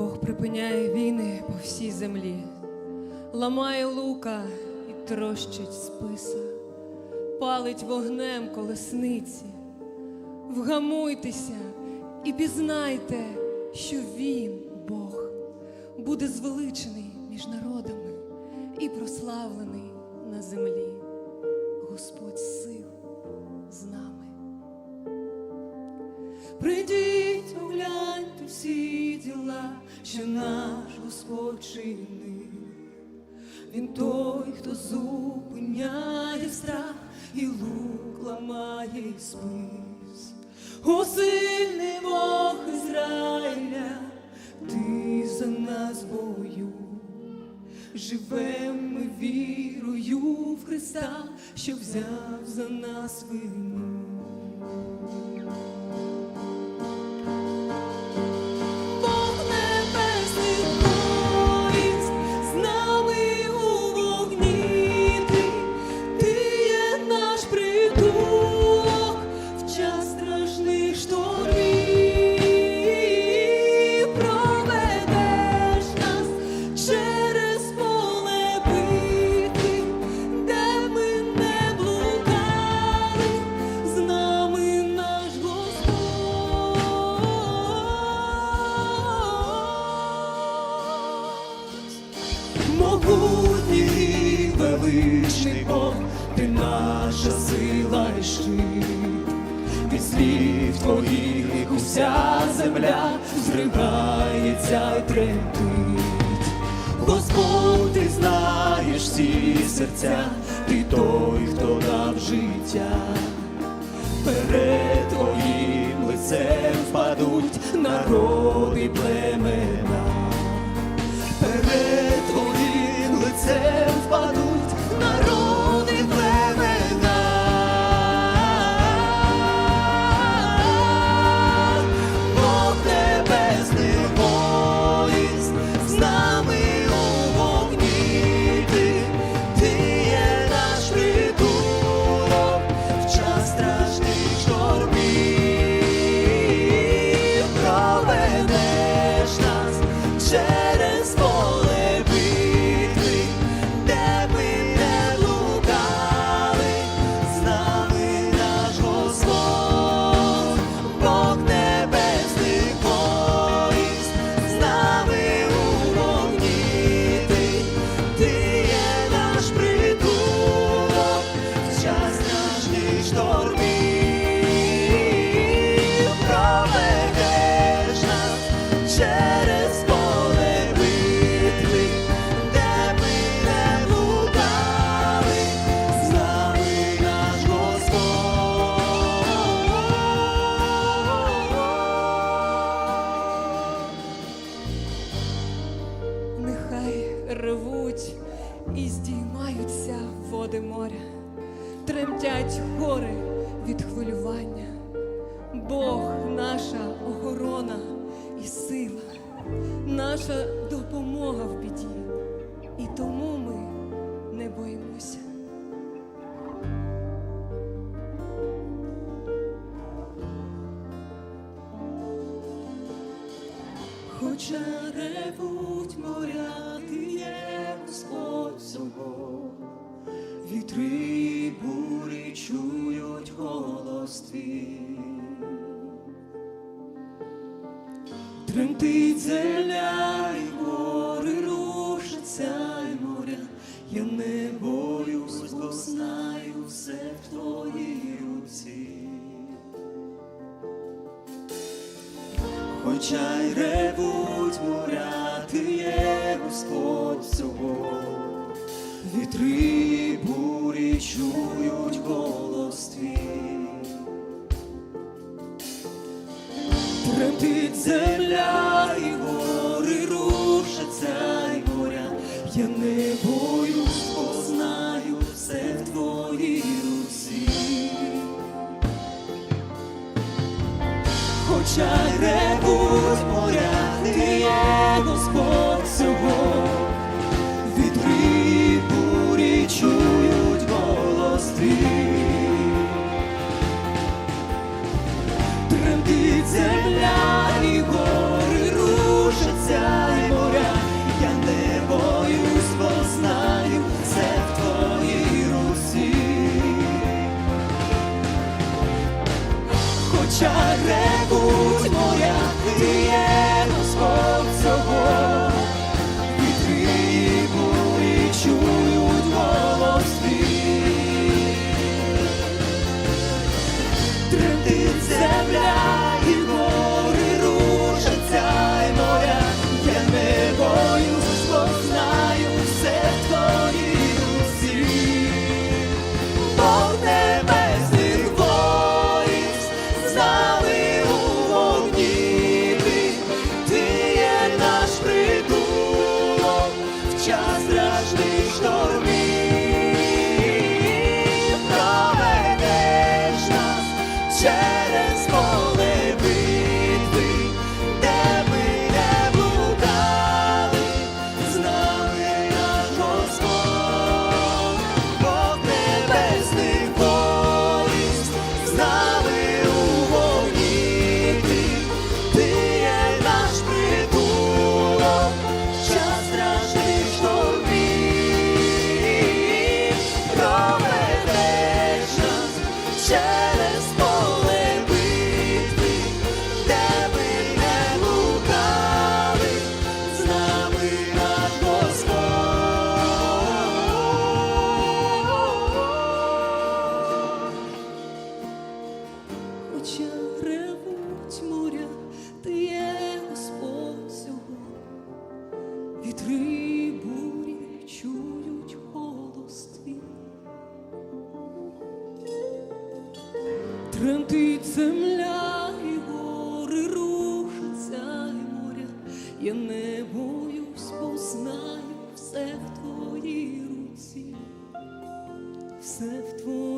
Бог припиняє війни по всій землі, ламає лука і трощить списа, палить вогнем колесниці. Вгамуйтеся і пізнайте, що Він, Бог, буде звеличений між народами і прославлений на землі. Господь сил з нами. Прийдіть, огляньте всі діла, що наш Господь чинив. Він той, хто зупиняє страх і лук ламає спис. О, сильний Бог Ізраїля, ти за нас бою. Живем ми вірою в Христа, що взяв за нас вину. Величний Бог, ти наша сила і щит. Від слів твоїх уся земля зригається й тремтить. Господь, ти знаєш всі серця, ти той, хто дав життя. Перед твоїм лицем впадуть народи племена. Бог наша охорона і сила, наша допомога в біді, і тому ми не боїмося. Хоча ревуть моря, ти є Господь всього, вітри бурі чують голос твій. Тремтить земля і гори рушаться й моря, я не боюсь, бо знаю все в твоїй руці. Хоча й ревуть моря, ти є Господь всього, вітри і бурі чують голос твій. Тремтить земля Хоча й ревуть обличчя ревуть моря, ти є Господь сьогодні, вітри бурі чують голос твій. Тремтить земля і гори рушаться, і моря, я не боюсь, познаю все в твоїй руці, все в твоїй.